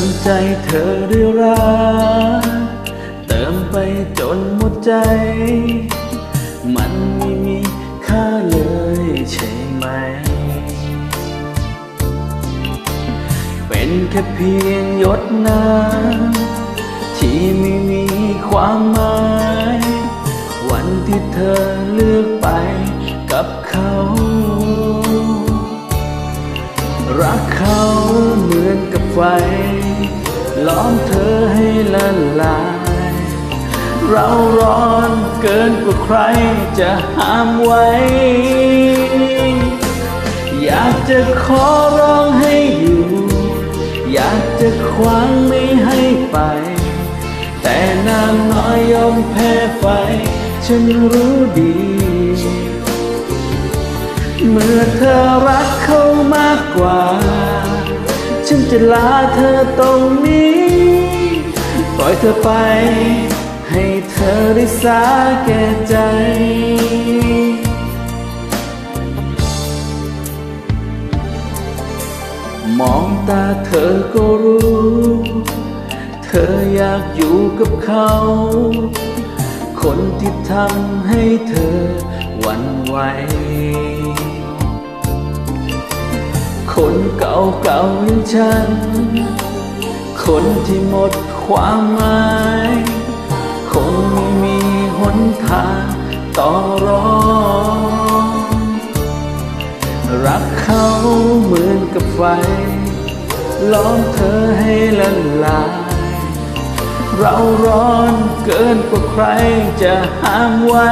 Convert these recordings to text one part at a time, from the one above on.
มใจเธอด้วยรักเติมไปจนหมดใจ มันไม่มีค่าเลยใช่ไหม เป็นแค่เพียงหยดน้ำที่ไม่มีความหมาย วันที่เธอเลือกไปกับเขา รักเขาเหมือนกับไฟ ล้อมเธอให้ละลาย เราร้อนเกินกว่าใครจะห้ามไว้ อยากจะขอร้องให้อยู่ อยากจะขวางไม่ให้ไป แต่นางน้อยยอมแพ้ไฟ ฉันรู้ดี เมื่อเธอรักเขามากกว่า ฉันจะลาเธอตรงนี้ ปล่อยเธอไป ให้เธอได้สาแก่ใจ มองตาเธอก็รู้ เธออยากอยู่กับเขา คนที่ทำให้เธอหวั่นไหว คนเก่าเก่าอย่างฉัน คนที่หมดความหมาย คงไม่มีหนทางต่อรองรักเขาเหมือนกับไฟ ล้อมเธอให้ละลาย เราร้อนเกินกว่าใครจะห้ามไว้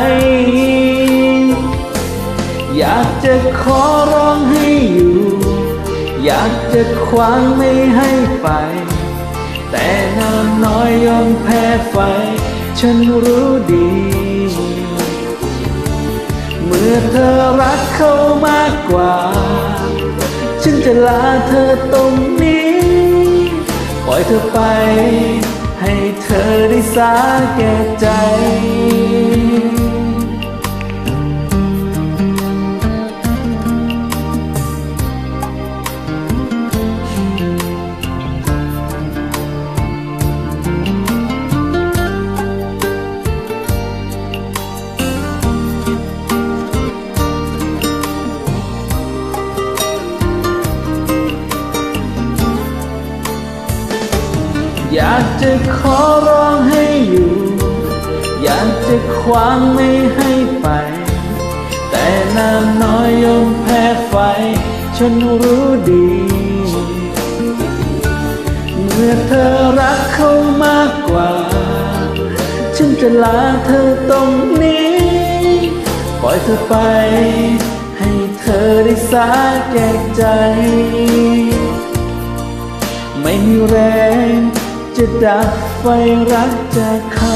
อยากจะขอร้องให้อยู่ อยากจะขวางไม่ให้ไป แต่น้ำน้อยยอมแพ้ไฟ ฉันรู้ดี เมื่อเธอรักเขามากกว่า ฉันจะลาเธอตรงนี้ ปล่อยเธอไป ให้เธอได้สาแก่ใจ อยากจะขอร้องให้อยู่ อยากจะขวางไม่ให้ไป แต่น้ำน้อยยอมแพ้ไฟ ฉันรู้ดี เมื่อเธอรักเขามากกว่า ฉันจะลาเธอตรงนี้ ปล่อยเธอไป ให้เธอได้สาแก่ใจ ไม่มีแรง จะดับไฟรักจากเขา